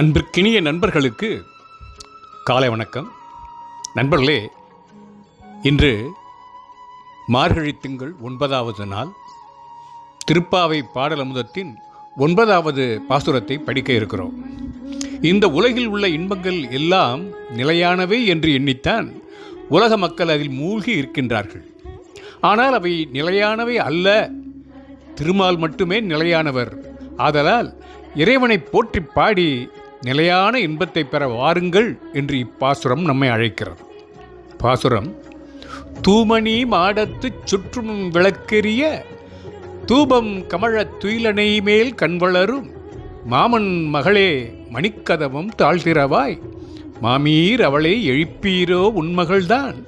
அன்பிற்கினிய நண்பர்களுக்கு காலை வணக்கம். நண்பர்களே இன்று மார்கழி திங்கள் ஒன்பதாவது நாள். திருப்பாவை பாடலமுதத்தின் ஒன்பதாவது பாசுரத்தை படிக்க இருக்கிறோம். இந்த உலகில் உள்ள இன்பங்கள் எல்லாம் நிலையானவை என்று எண்ணித்தான் உலக மக்கள் அதில் மூழ்கி இருக்கின்றார்கள். ஆனால் அவை நிலையானவை அல்ல திருமால் மட்டுமே நிலையானவர். ஆதலால் இறைவனை போற்றி பாடி நிலையான இன்பத்தை பெற வாருங்கள் என்று இப்பாசுரம் நம்மை அழைக்கிறது. பாசுரம் தூமணி மாடத்துச் சுற்றும் விளக்கெரிய தூபம் கமழ துயிலனை மேல் கண்வளரும் மாமன் மகளே மணிக்கதவம் தாழ்த்திரவாய் மாமீர் அவளை எழுப்பீரோ உன்மகள்தான்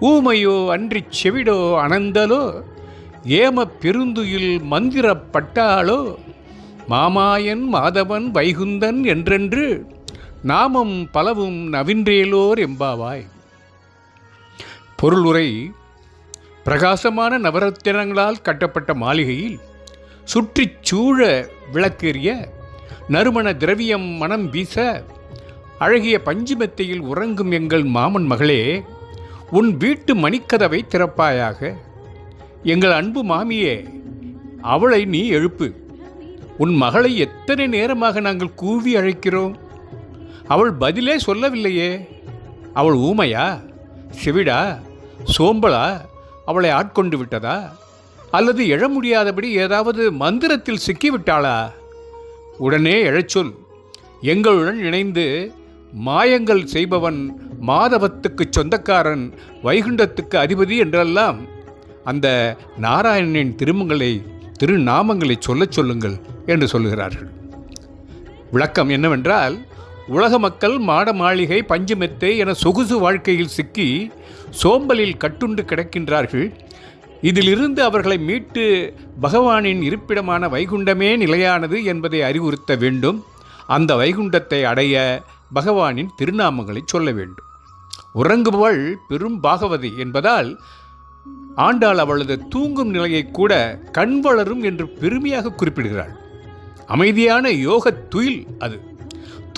ஊமையோ அன்றிச் செவிடோ அனந்தலோ ஏம பெருந்துயில் மந்திரப்பட்டாளோ மாமாயன் மாதவன் வைகுந்தன் என்றென்று நாமம் பலவும் நவின்றேலோர் எம்பாவாய். பொருளுரை பிரகாசமான நவரத்தினங்களால் கட்டப்பட்ட மாளிகையில் சுற்றிச் சூழ விளக்கேறிய நறுமண திரவியம் மனம் வீச அழகிய பஞ்சுமெத்தையில் உறங்கும் எங்கள் மாமன் மகளே உன் வீட்டு மணிக்கதவை திறப்பாயாக. எங்கள் அன்பு மாமியே அவளை நீ எழுப்பு. உன் மகளை எத்தனை நேரமாக நாங்கள் கூவி அழைக்கிறோம்? அவள் பதிலே சொல்லவில்லையே. அவள் ஊமையா? செவிடா? சோம்பலா? அவளை ஆட்கொண்டு விட்டதா? அல்லது எழ முடியாதபடி ஏதாவது மந்திரத்தில் சிக்கிவிட்டாளா? உடனே எழச்சொல் எங்களுடன் இணைந்து மாயங்கள் செய்பவன் மாதவத்துக்குச் சொந்தக்காரன் வைகுண்டத்துக்கு அதிபதி என்றெல்லாம் அந்த நாராயணனின் திருமங்களை திருநாமங்களை சொல்லச் சொல்லுங்கள். என்று சொல்லுகிறார்கள். விளக்கம் என்னவென்றால் உலக மக்கள் மாட மாளிகை பஞ்சுமெத்தை என சொகுசு வாழ்க்கையில் சிக்கி சோம்பலில் கட்டுண்டு கிடக்கின்றார்கள். இதிலிருந்து அவர்களை மீட்டு பகவானின் இருப்பிடமான வைகுண்டமே நிலையானது என்பதை அறிவுறுத்த வேண்டும். அந்த வைகுண்டத்தை அடைய பகவானின் திருநாமங்களை சொல்ல வேண்டும். உறங்குபவள் பெரும் பாகவதி என்பதால் ஆண்டாள் அவளது தூங்கும் நிலையை கூட கண் வளரும் என்று பெருமையாக குறிப்பிடுகிறாள். அமைதியான யோக துயில் அது.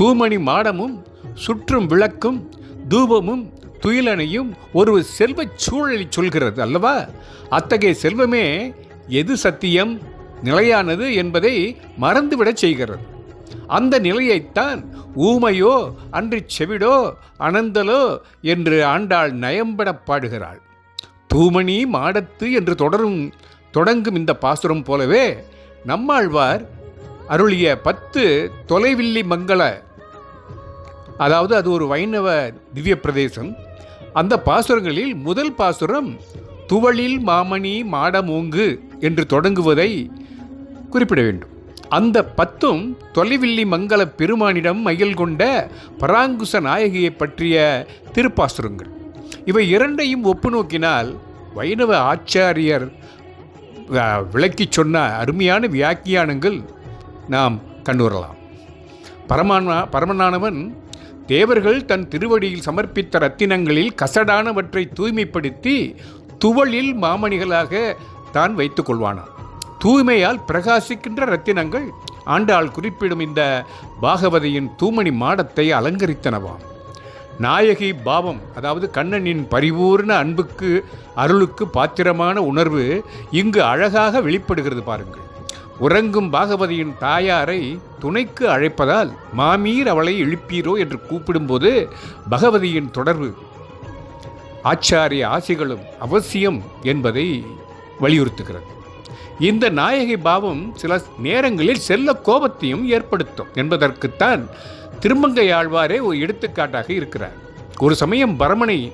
தூமணி மாடமும் சுற்றும் விளக்கும் தூபமும் துயிலனையும் ஒரு செல்வச் சூழலை சொல்கிறது அல்லவா? அத்தகைய செல்வமே எது சத்தியம் நிலையானது என்பதை மறந்துவிடச் செய்கிறது. அந்த நிலையைத்தான் ஊமையோ அன்று செவிடோ அனந்தலோ என்று ஆண்டாள் நயம்பட பாடுகிறாள். தூமணி மாடத்து என்று தொடரும் தொடங்கும் இந்த பாசுரம் போலவே நம்மாழ்வார் அருளிய பத்து தொலைவில்லி மங்கள அதாவது அது ஒரு வைணவ திவ்ய பிரதேசம். அந்த பாசுரங்களில் முதல் பாசுரம் துவளில் மாமணி மாடமூங்கு என்று தொடங்குவதை குறிப்பிட வேண்டும். அந்த பத்தும் தொலைவில்லி மங்கள பெருமானிடம் மயில் கொண்ட பராங்குச நாயகியை பற்றிய திருப்பாசுரங்கள். இவை இரண்டையும் ஒப்பு நோக்கினால் வைணவ ஆச்சாரியர் விளக்கி விளக்கிச் சொன்ன அருமையான வியாக்கியானங்கள் நாம் கண்டுவரலாம். பரமானா பரமனானவன் தேவர்கள் தன் திருவடியில் சமர்ப்பித்த ரத்தினங்களில் கசடானவற்றை தூய்மைப்படுத்தி துவளில் மாமணிகளாக தான் வைத்துக் கொள்வானான் தூய்மையால் பிரகாசிக்கின்ற ரத்தினங்கள் ஆண்டாள் குறிப்பிடும் இந்த பாகவதியின் தூமணி மாடத்தை அலங்கரித்தனவாம். நாயகி பாவம் அதாவது கண்ணனின் பரிபூர்ண அன்புக்கு அருளுக்கு பாத்திரமான உணர்வு இங்கு அழகாக வெளிப்படுகிறது பாருங்கள். உறங்கும் பாகவதியின் தாயாரை துணைக்கு அழைப்பதால் மாமீர் அவளை எழுப்பீரோ என்று கூப்பிடும்போது பகவதியின் தொடர்பு. ஆச்சாரிய ஆசிகளும் அவசியம் என்பதை வலியுறுத்துகிறது. இந்த நாயகி பாவம் சில நேரங்களில் செல்ல கோபத்தையும் ஏற்படுத்தும் என்பதற்குத்தான் திருமங்கை ஆழ்வாரே ஒரு எடுத்துக்காட்டாக இருக்கிறார். ஒரு சமயம் பரமனை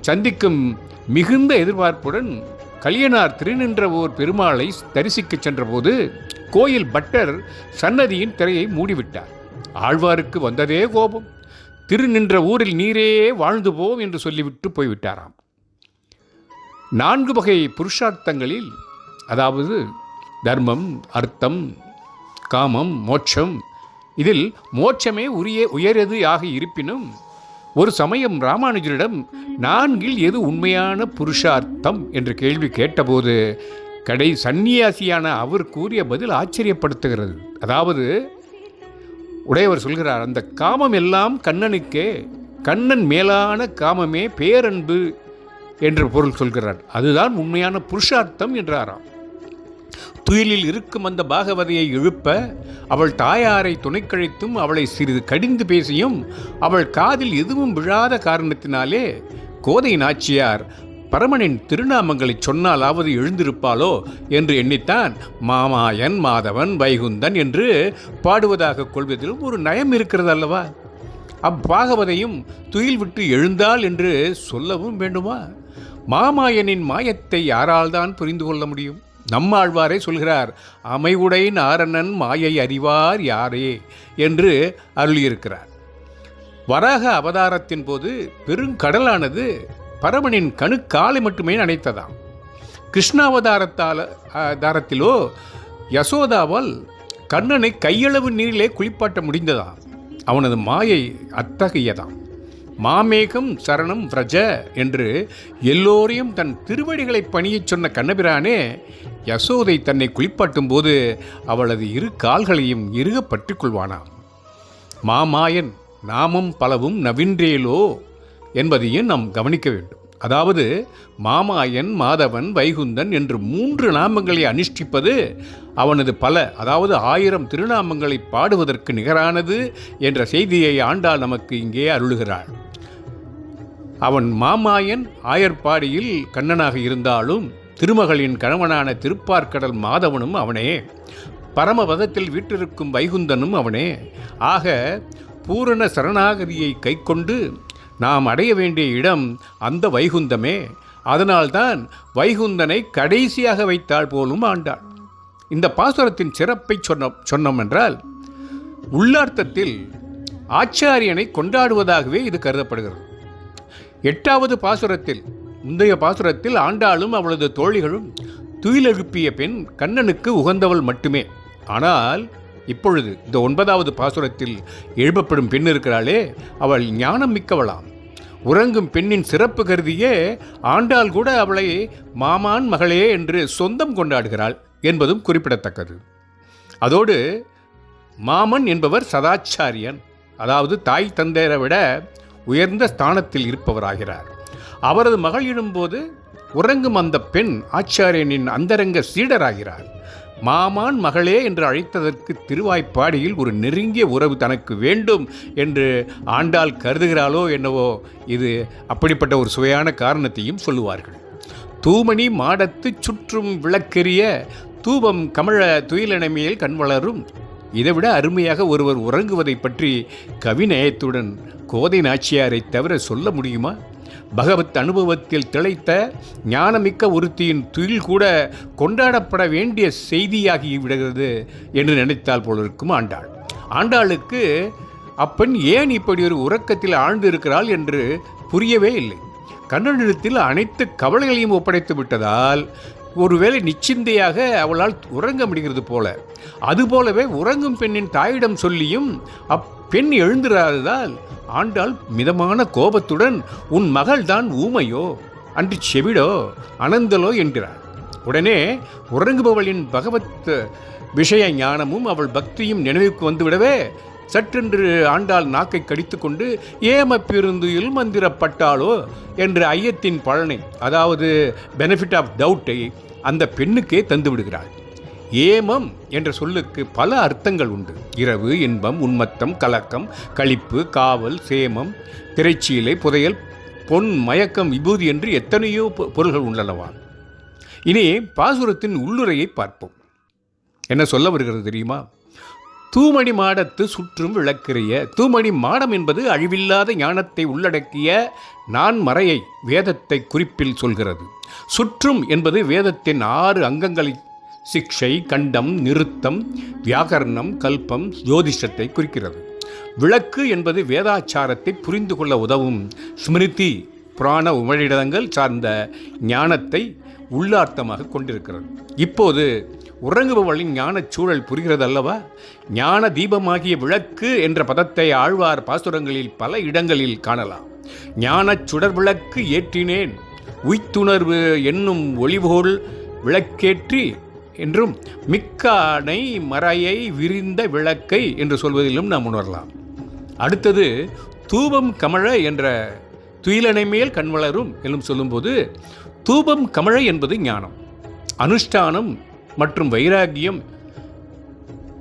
சந்திக்கும் மிகுந்த எதிர்பார்ப்புடன் கலியனார் திருநின்ற ஓர் பெருமாளை தரிசிக்கச் சென்றபோது கோயில் பட்டர் சன்னதியின் திரையை மூடிவிட்டார். ஆழ்வாருக்கு வந்ததே கோபம். திருநின்ற ஊரில் நீரே வாழ்ந்து போம் என்று சொல்லிவிட்டு போய்விட்டாராம். நான்கு வகை புருஷார்த்தங்களில் அதாவது தர்மம் அர்த்தம் காமம் மோட்சம் இதில் மோட்சமே உரிய உயரது ஆகி இருப்பினும் ஒரு சமயம் ராமானுஜரிடம் நான்கில் எது உண்மையான புருஷார்த்தம்? என்று கேள்வி கேட்டபோது கடை சந்நியாசியான அவர் கூறிய பதில் ஆச்சரியப்படுத்துகிறது. அதாவது உடையவர் சொல்கிறார் அந்த காமம் எல்லாம் கண்ணனுக்கே கண்ணன் மேலான காமமே பேரன்பு என்று பொருள் சொல்கிறார். அதுதான் உண்மையான புருஷார்த்தம் என்றாராம். துயிலில் இருக்கும் அந்த பாகவதையை எழுப்ப அவள் தாயாரை துணைக்கழித்தும் அவளை சிறிது கடிந்து பேசியும் அவள் காதில் எதுவும் விழாத காரணத்தினாலே கோதை நாச்சியார் பரமனின் திருநாமங்களை சொன்னாலாவது எழுந்திருப்பாளோ? என்று எண்ணித்தான் மாமாயன் மாதவன் வைகுந்தன் என்று பாடுவதாக கொள்வதிலும் ஒரு நயம் இருக்கிறது அல்லவா? அப்பாகவதையும் துயில் விட்டு எழுந்தாள் என்று சொல்லவும் வேண்டுமா? மாமாயனின் மாயத்தை யாரால்தான் புரிந்து கொள்ள முடியும்? நம்மாழ்வாரே சொல்கிறார் அமைவுடை நாரணன் மாயை அறிவார் யாரே? என்று அருளியிருக்கிறார். வராக அவதாரத்தின் போது பெருங்கடலானது பரமனின் கணுக்காலை மட்டுமே நனைத்ததாம். கிருஷ்ணாவதாரத்தால் தாரத்திலோ யசோதாவால் கண்ணனை கையளவு நீரிலே குளிப்பாட்ட முடிந்ததாம். அவனது மாயை அத்தகையதாம். மாமேகம் சரணம் விரஜ என்று எல்லோரையும் தன் திருவடிகளை பணியச் சொன்ன கண்ணபிரானே யசோதை தன்னை குளிப்பாட்டும் போது அவளது இரு கால்களையும் இறுக பற்றி கொள்வானாம். மாமாயன் நாமும் பலவும் நவின்றேலோ என்பதையும் நாம் கவனிக்க வேண்டும். அதாவது மாமாயன் மாதவன் வைகுந்தன் என்று மூன்று நாமங்களை அனுஷ்டிப்பது அவனது பல அதாவது ஆயிரம் திருநாமங்களை பாடுவதற்கு நிகரானது என்ற செய்தியை ஆண்டாள் நமக்கு இங்கே அருளுகிறாள். அவன் மாமாயன் ஆயர்பாடியில் கண்ணனாக இருந்தாலும் திருமகளின் கணவனான திருப்பார்க்கடல் மாதவனும் அவனே. பரமபதத்தில் வீற்றிருக்கும் வைகுந்தனும் அவனே. ஆக பூரண சரணாகதியை கைக்கொண்டு நாம் அடைய வேண்டிய இடம் அந்த வைகுந்தமே. அதனால்தான் வைகுந்தனை கடைசியாக வைத்தாள் போலும் ஆண்டாள். இந்த பாசுரத்தின் சிறப்பை சொன்ன சொன்னோம் என்றால் உள்ளார்த்தத்தில் ஆச்சாரியனை கொண்டாடுவதாகவே இது கருதப்படுகிறது. எட்டாவது பாசுரத்தில் முந்தைய பாசுரத்தில் ஆண்டாளும் அவளது தோழிகளும் துயிலெழுப்பிய பெண் கண்ணனுக்கு உகந்தவள் மட்டுமே. ஆனால் இப்பொழுது இந்த ஒன்பதாவது பாசுரத்தில் எழுப்பப்படும் பெண் இருக்கிறாளே அவள் ஞானம் மிக்கவளாம். உறங்கும் பெண்ணின் சிறப்பு கருதியே ஆண்டாள் கூட அவளை மாமான் மகளே என்று சொந்தம் கொண்டாடுகிறாள் என்பதும் குறிப்பிடத்தக்கது. அதோடு மாமன் என்பவர் சதாச்சாரியன் அதாவது தாய் தந்தையரை விட உயர்ந்த ஸ்தானத்தில் இருப்பவராகிறார். அவரது மகள் இடும்போது உறங்கும் அந்த பெண் ஆச்சாரியனின் அந்தரங்க சீடராகிறார். மாமான் மகளே என்று அழைத்ததற்கு திருவாய்ப்பாடியில் ஒரு நெருங்கிய உறவு தனக்கு வேண்டும் என்று ஆண்டாள் கருதுகிறாளோ என்னவோ இது அப்படிப்பட்ட ஒரு சுவையான காரணத்தையும் சொல்லுவார்கள். தூமணி மாடத்து சுற்றும் விளக்கெரிய தூபம் கமழ துயிலெனமையில் கண் வளரும். இதைவிட அருமையாக ஒருவர் உறங்குவதை பற்றி கவிநயத்துடன் கோதை நாச்சியாரை தவிர சொல்ல முடியுமா? பகவத் அனுபவத்தில் திளைத்த ஞானமிக்க ஒருத்தியின் துயில் கூட கொண்டாடப்பட வேண்டிய செய்தியாகி விடுகிறது என்று நினைத்தால் போல இருக்கும் ஆண்டாள். ஆண்டாளுக்கு அப்பெண் ஏன் இப்படி ஒரு உறக்கத்தில் ஆழ்ந்து இருக்கிறாள் என்று புரியவே இல்லை. கண்ணனிடத்தில் அனைத்து கவலைகளையும் ஒப்படைத்து விட்டதால் ஒருவேளை நிச்சிந்தையாக அவளால் உறங்க முடிகிறது போல. அதுபோலவே உறங்கும் பெண்ணின் தாயிடம் சொல்லியும் அப்பெண் எழுந்திராததால் ஆண்டாள் மிதமான கோபத்துடன் உன் மகள்தான் ஊமையோ? அன்று செவிடோ? அனந்தலோ? என்கிறார். உடனே உறங்குபவளின் பகவத் விஷய ஞானமும் அவள் பக்தியும் நினைவுக்கு வந்துவிடவே சற்றென்று ஆண்டாள் நாக்கை கடித்துக்கொண்டு ஏம பெருந்துயில் மந்திரப்பட்டாளோ? என்ற ஐயத்தின் பலனை அதாவது பெனிஃபிட் ஆஃப் டவுட்டை அந்த பெண்ணுக்கே தந்து விடுகிறாள். ஏமம் என்ற சொல்லுக்கு பல அர்த்தங்கள் உண்டு. இரவு இன்பம் உன்மத்தம் கலக்கம் களிப்பு காவல் சேமம் திரைச்சீலை புதையல் பொன் மயக்கம் விபூதி என்று எத்தனையோ பொருள்கள் உள்ளனவா? இனி பாசுரத்தின் உள்ளுரையை பார்ப்போம். என்ன சொல்ல வருகிறது தெரியுமா? தூமணி மாடத்து சுற்றும் விளக்கிறிய. தூமணி மாடம் என்பது அழிவில்லாத ஞானத்தை உள்ளடக்கிய நான் மறையை வேதத்தை குறிப்பில் சொல்கிறது. சுற்றும் என்பது வேதத்தின் ஆறு அங்கங்களை சிக்ஷை கண்டம் நிறுத்தம் வியாகரணம் கல்பம் ஜோதிஷத்தை குறிக்கிறது. விளக்கு என்பது வேதாச்சாரத்தை புரிந்து கொள்ள உதவும் ஸ்மிருதி புராண உமழிடங்கள் சார்ந்த ஞானத்தை உள்ளார்த்தமாக கொண்டிருக்கிறது. இப்போது உறங்குபவளின் ஞானச் சூழல் புரிகிறது அல்லவா ஞான தீபமாகிய விளக்கு என்ற பதத்தை ஆழ்வார் பாசுரங்களில் பல இடங்களில் காணலாம். ஞானச் சுடர் விளக்கு ஏற்றினேன். உய்த்துணர்வு என்னும் ஒளிபோல் விளக்கேற்றி என்றும் மிக்கானை மறையை விரிந்த விளக்கை என்று சொல்வதிலும் நாம் உணரலாம். அடுத்தது தூபம் கமழ என்ற துயிலனை மேல் கண் வளரும் என்றும் சொல்லும்போது தூபம் கமழ என்பது ஞானம். அனுஷ்டானம் மற்றும் வைராகியம்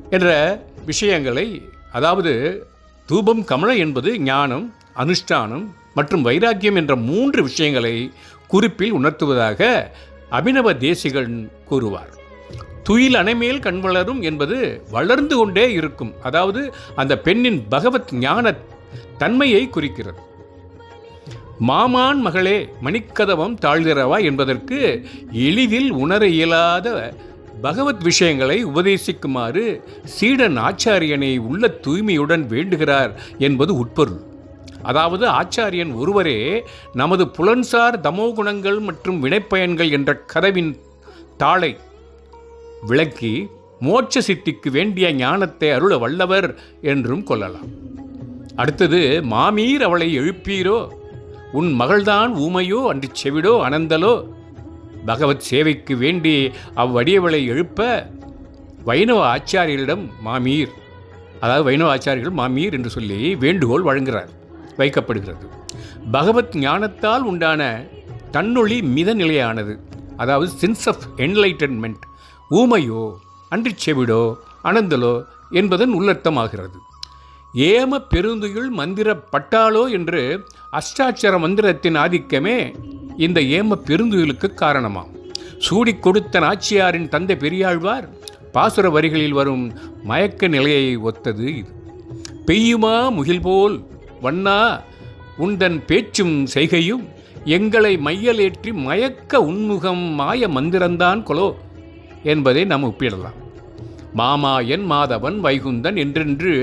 என்ற விஷயங்களை அதாவது தூபம் கமல என்பது ஞானம் அனுஷ்டானம் மற்றும் வைராக்கியம் என்ற மூன்று விஷயங்களை குறிப்பில் உணர்த்துவதாக அபினவ தேசிகன் கூறுவார். துயில் அணைமேல் கண் வளரும் என்பது வளர்ந்து கொண்டே இருக்கும் அதாவது அந்த பெண்ணின் பகவத் ஞான தன்மையை குறிக்கிறது. மாமான் மகளே மணிக்கதவம் தாழ்கிறவா என்பதற்கு எளிதில் உணர இயலாத பகவத் விஷயங்களை உபதேசிக்குமாறு சீடன் ஆச்சாரியனை உள்ள தூய்மையுடன் வேண்டுகிறார் என்பது உட்பொருள். அதாவது ஆச்சாரியன் ஒருவரே நமது புலன்சார் தமோகுணங்கள் மற்றும் வினைப்பயன்கள் என்ற கதவின் தாளை விளக்கி மோட்ச சித்திக்கு வேண்டிய ஞானத்தை அருள வல்லவர் என்றும் கொள்ளலாம். அடுத்தது மாமீர் அவளை எழுப்பீரோ? உன் மகள்தான் ஊமையோ அன்று செவிடோ அனந்தலோ? பகவத் சேவைக்கு வேண்டி அவ்வடியவளை எழுப்ப வைணவ ஆச்சாரியர்களிடம் மாமீர் அதாவது வைணவ ஆச்சாரியர்கள் மாமீர் என்று சொல்லி வேண்டுகோள் வழங்குகிறார் வைக்கப்படுகிறது. பகவத் ஞானத்தால் உண்டான தன்னொளி மித நிலையானது அதாவது சென்ஸ் ஆஃப் என்லைட்டன்மெண்ட் ஊமையோ அன்றி செவிடோ அனந்தலோ என்பதன் உள்ளர்த்தமாகிறது. ஏம பெருந்துயுள் மந்திர பட்டாளோ என்று அஷ்டாட்சர மந்திரத்தின் ஆதிக்கமே இந்த ஏம பெருந்துயிலுக்கு காரணமாம். சூடி கொடுத்த நாச்சியாரின் தந்தை பெரியாழ்வார் பாசுர வரிகளில் வரும் மயக்க நிலையை ஒத்தது இது. பெய்யுமா முகில் போல் வண்ணா உந்தன் பேச்சும் செய்கையும் எங்களை மையலேற்றி மயக்க உன்முகம் மாய மந்திரந்தான் கொலோ என்பதை நாம் ஒப்பிடலாம். மாமாயன் மாதவன் வைகுந்தன் என்றென்று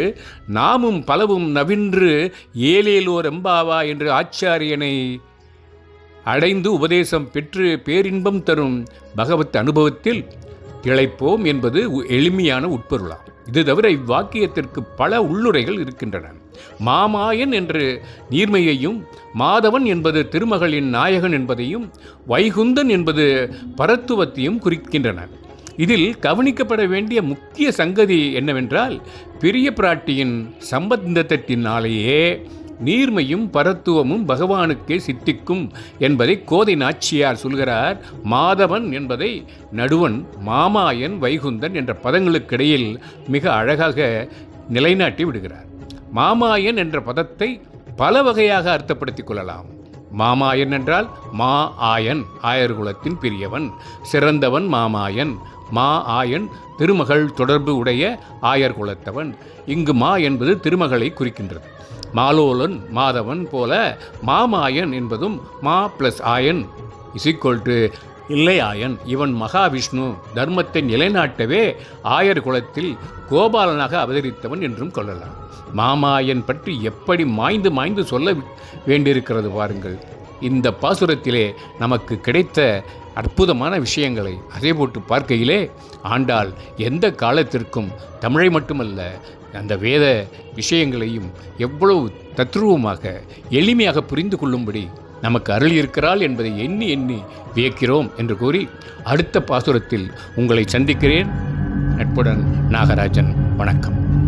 நாமும் பலவும் நவின்று ஏலேலோர் எம்பாவா என்று ஆச்சாரியனை அடைந்து உபதேசம் பெற்று பேரின்பம் தரும் பகவத் அனுபவத்தில் திளைப்போம் என்பது உ- எளிமையான உட்பொருளாகும் இது தவிர இவ்வாக்கியத்திற்கு பல உள்ளுரைகள் இருக்கின்றன. மாமாயன் என்று நீர்மையையும் மாதவன் என்பது திருமகளின் நாயகன் என்பதையும் வைகுந்தன் என்பது பரத்துவத்தையும் குறிக்கின்றன. இதில் கவனிக்கப்பட வேண்டிய முக்கிய சங்கதி என்னவென்றால் பெரிய பிராட்டியின் சம்பந்தத்தினாலேயே நீர்மையும் பரத்துவமும் பகவானுக்கே சித்திக்கும் என்பதை கோதை நாச்சியார் சொல்கிறார். மாதவன் என்பதை நடுவன் மாமாயன் வைகுந்தன் என்ற பதங்களுக்கிடையில் மிக அழகாக நிலைநாட்டி விடுகிறார். மாமாயன் என்ற பதத்தை பல வகையாக அர்த்தப்படுத்திக் கொள்ளலாம். மாமாயன் என்றால் மா ஆயன் ஆயர்குலத்தின் பெரியவன். சிறந்தவன் மாமாயன் மா ஆயன் திருமகள் தொடர்பு உடைய ஆயர் குலத்தவன். இங்கு மா என்பது திருமகளை குறிக்கின்றது. மாலோலன் மாதவன் போல மாமாயன் என்பதும் மா பிளஸ் ஆயன். இசிக்கோல் டு இல்லை ஆயன் இவன் மகாவிஷ்ணு. தர்மத்தை நிலைநாட்டவே ஆயர் குலத்தில் கோபாலனாக அவதரித்தவன் என்றும் கொள்ளலாம். மாமாயன் பற்றி எப்படி மாய்ந்து மாய்ந்து சொல்ல வேண்டியிருக்கிறது பாருங்கள். இந்த பாசுரத்திலே நமக்கு கிடைத்த அற்புதமான விஷயங்களை அதே போட்டு பார்க்கையிலே ஆண்டாள் எந்த காலத்திற்கும் தமிழை மட்டுமல்ல அந்த வேத விஷயங்களையும் எவ்வளவு தத்ரூபமாக எளிமையாக புரிந்து கொள்ளும்படி நமக்கு அருள் இருக்கிறாள் என்பதை எண்ணி எண்ணி வியக்கிறோம் என்று கூறி அடுத்த பாசுரத்தில் உங்களை சந்திக்கிறேன். நட்புடன் நாகராஜன் வணக்கம்.